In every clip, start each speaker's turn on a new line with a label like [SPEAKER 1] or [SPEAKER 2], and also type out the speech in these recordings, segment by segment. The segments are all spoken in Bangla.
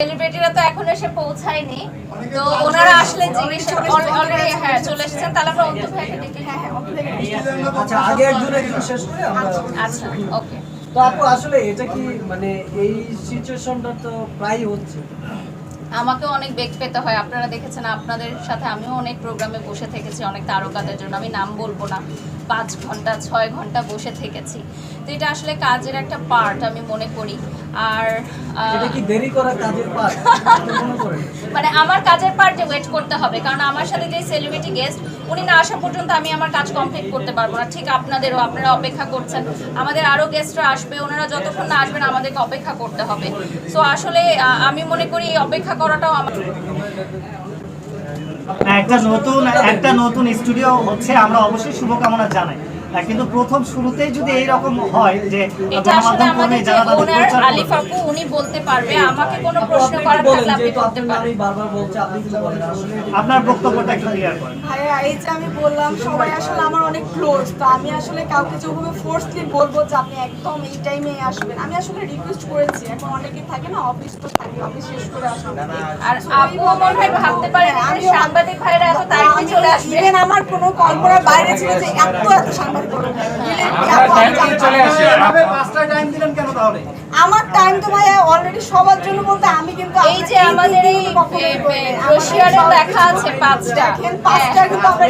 [SPEAKER 1] সেলিব্রিটিরা তো এখন এসে পৌঁছায়নি। তো ওনারা আসলে অলরেডি হ্যাঁ চলে এসেছেন তাহলে আমরা অন্ত ভাইকে ডেকে হ্যাঁ হ্যাঁ
[SPEAKER 2] আচ্ছা আগে একজনের একটু শেষ করে। আমরা
[SPEAKER 1] আচ্ছা ওকে।
[SPEAKER 2] তো আপু আসলে এটা কি মানে এই সিচুয়েশনটা তো প্রায় হচ্ছে?
[SPEAKER 1] আমাকে অনেক বেগ পেতে হয়। আপনারা দেখেছেন আপনাদের সাথে আমিও অনেক প্রোগ্রামে বসে থেকেছি অনেক তারকাদের জন্য। আমি নাম বলব না। পাঁচ ঘণ্টা ছয় ঘণ্টা বসে থেকেছি। তো এটা আসলে কাজের একটা পার্ট আমি মনে করি। আর
[SPEAKER 2] মনে
[SPEAKER 1] আমার কাজের পার্টে ওয়েট করতে হবে কারণ আমার সাথে যে সেলিব্রিটি গেস্ট উনি না আসা পর্যন্ত আমি আমার কাজ কমপ্লিট করতে পারব না। ঠিক আপনাদেরও আপনারা অপেক্ষা করছেন। আমাদের আরও গেস্টরা আসবে ওনারা যতক্ষণ না আসবেন আমাদেরকে অপেক্ষা করতে হবে। সো আসলে আমি মনে করি অপেক্ষা করাটাও আমার
[SPEAKER 3] একটা নতুন একটা নতুন স্টুডিও হচ্ছে। আমরা অবশ্যই শুভকামনা জানাই। কিন্তু প্রথম শুরুতেই যদি এইরকম হয় যে
[SPEAKER 1] এটা আসলে আমাদের যে ওনার আলিফ আপু উনি বলতে পারবে। আমাকে কোনো প্রশ্ন করার থাকলে আপনি করতে পারেন।
[SPEAKER 2] বারবার বলছে আপনি একটু বলেন আসলে
[SPEAKER 3] আপনার বক্তব্যটা একটু ক্লিয়ার করেন।
[SPEAKER 4] ভাইয়া এই যে আমি বললাম সবাই আসলে আমার অনেক ক্লোজ তো আমি আসলে কাউকে যেভাবে ফোর্সলি বলব যে আপনি একদম এই টাইমে আসবেন। আমি আসলে রিকোয়েস্ট করেছি এখন অনেকেই থাকে না অফিস তো থাকে অফিস শেষ করে আসা
[SPEAKER 1] আর আপু মনে হয় ভাবতে পারেন আমি সাংবাদিক ভাইরা এত তাড়াতাড়ি চলে আসবে।
[SPEAKER 4] ইভেন আমার কোনো কল্পনার বাইরে ছিল যে এত এত সাংবাদিক আমার টাইম তো ভাইয়া অলরেডি সবার জন্য বলতে আমি কিন্তু
[SPEAKER 1] এই যে আমাদের এই রশিয়ারে লেখা আছে পাঁচটা।
[SPEAKER 4] পাঁচটা কিন্তু আমরা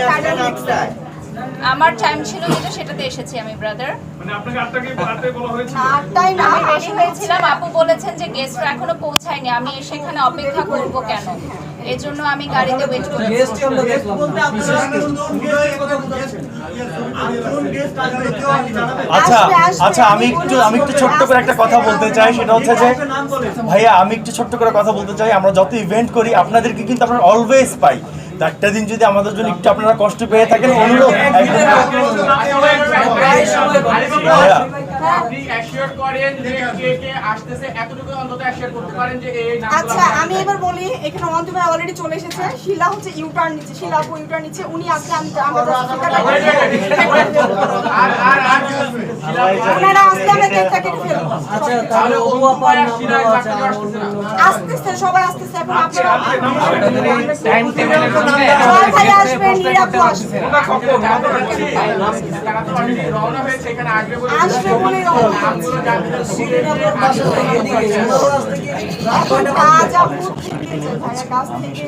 [SPEAKER 4] টাইম
[SPEAKER 1] আমার টাইম ছিল যেটা সেটাতে এসেছি আমি ব্রাদার
[SPEAKER 5] মানে আপনাকে আটটাকে আটটায় বলা হয়েছে
[SPEAKER 4] না আটটাই না
[SPEAKER 1] আমি রেডি হয়েছিলাম। আপু বলেছেন যে গেস্টরা এখনও পৌঁছায়নি। আমি এসে এখানে অপেক্ষা করব কেন? এই জন্য আমি গাড়িতে ওয়েট করছি।
[SPEAKER 2] গেস্টই আমরা দেখলাম। বিশেষ
[SPEAKER 6] আচ্ছা
[SPEAKER 4] আসবে, আসবে,
[SPEAKER 6] আচ্ছা আমি
[SPEAKER 4] আমি
[SPEAKER 6] একটু আমি একটু ছোট্ট করে একটা কথা বলতে চাই। সেটা হচ্ছে যে ভাইয়া আমি একটু ছোট্ট করে কথা বলতে চাই। আমরা যত ইভেন্ট করি আপনাদেরকে কিন্তু আমরা অলওয়েজ পাই। একটা দিন যদি আমাদের জন্য একটু আপনারা কষ্ট পেয়ে থাকেন অনুরোধ একদম
[SPEAKER 2] প্রায় সময় বলছি।
[SPEAKER 6] ভাইয়া
[SPEAKER 7] আপনি অ্যাসিওর করেন যে কে কে আসতেছে এতটুকু অন্তত অ্যাসিওর করতে পারেন যে এই নামগুলো
[SPEAKER 4] আচ্ছা আমি এবার বলি এখানে অন্ত ভাই অলরেডি চলে এসেছে। শিলা হচ্ছে ইউটার্ন নিচ্ছে শিলা আপু ইউটার্ন নিচ্ছে উনি আসলে আমি আমরা
[SPEAKER 7] আর আর আর
[SPEAKER 4] ওনারা আসলে আমরা কেকটা কেটে ফেলব
[SPEAKER 2] আচ্ছা তাহলে অন্যান্য
[SPEAKER 4] আসতেছে সবাই আসতেছে এখন আপনারা
[SPEAKER 7] টাইম
[SPEAKER 4] আসবে। ভাইয়া কাজ থেকে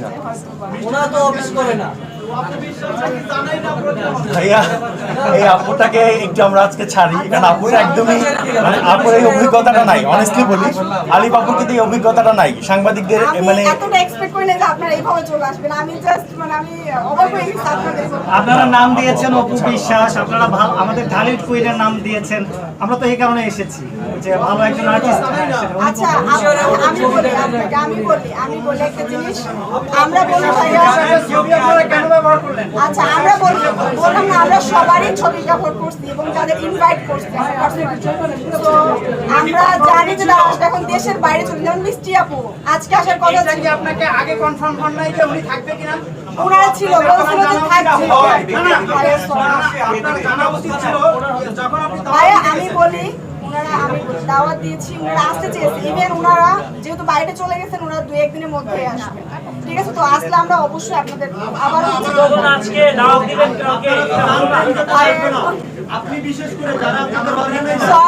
[SPEAKER 4] যায় হয়তো বা।
[SPEAKER 2] ওনারা তো অফিস করে না।
[SPEAKER 6] ভাইয়া এই আপুটাকে একটু আমরা আজকে ছাড়ি। কারণ আপুর একদমই মানে আপুর এই অভিজ্ঞতাটা নাই অনেস্টলি বলি। আলিফ আপুর কিন্তু এই অভিজ্ঞতাটা নাই। সাংবাদিকদের মানে
[SPEAKER 4] না যে আপনারা এইভাবে চলে আসবেন আমি জাস্ট মানে আমি অবাক হয়ে গেছি আপনাদের
[SPEAKER 3] আপনারা নাম দিয়েছেন অপু বিশ্বাস আপনারা ভালো আমাদের ঢালিউড কুইনের নাম দিয়েছেন। আমরা তো এই কারণে এসেছি যে ভালো একজন আর্টিস্ট
[SPEAKER 4] আচ্ছা আমি বলি আমি বলি আমি বলি একটা জিনিস। আমরা বলি আচ্ছা আমরা বলি বললাম না আমরা সবারই ছবি ব্যবহার করছি এবং যাদের ইনভাইট করছি তো আমরা জানি আসবে এখন দেশের বাইরে চলে যেমন মিষ্টি আপু আজকে আসার কথা ছিল।
[SPEAKER 7] আপনাকে আগে কনফার্ম হন নাই যে উনি থাকবে কিনা?
[SPEAKER 4] ওনারা ছিল বলছিল যে থাকছে। ভাইয়া, sorry।
[SPEAKER 7] আপনার জানা উচিত ছিল যখন আপনি
[SPEAKER 4] ভাইয়া আমি বলি ওনারা আমি দাওয়াত দিয়েছি ওনারা আসতে চেয়েছে। ইভেন ওনারা যেহেতু বাইরে চলে গেছেন ওনারা দু একদিনের মধ্যেই আসবে। ঠিক আছে তো? আসলে আমরা অবশ্যই আপনাদের আবার
[SPEAKER 3] আজকে দাওয়াত দিবেন কাউকে
[SPEAKER 4] আপনি বিশেষ করে যারা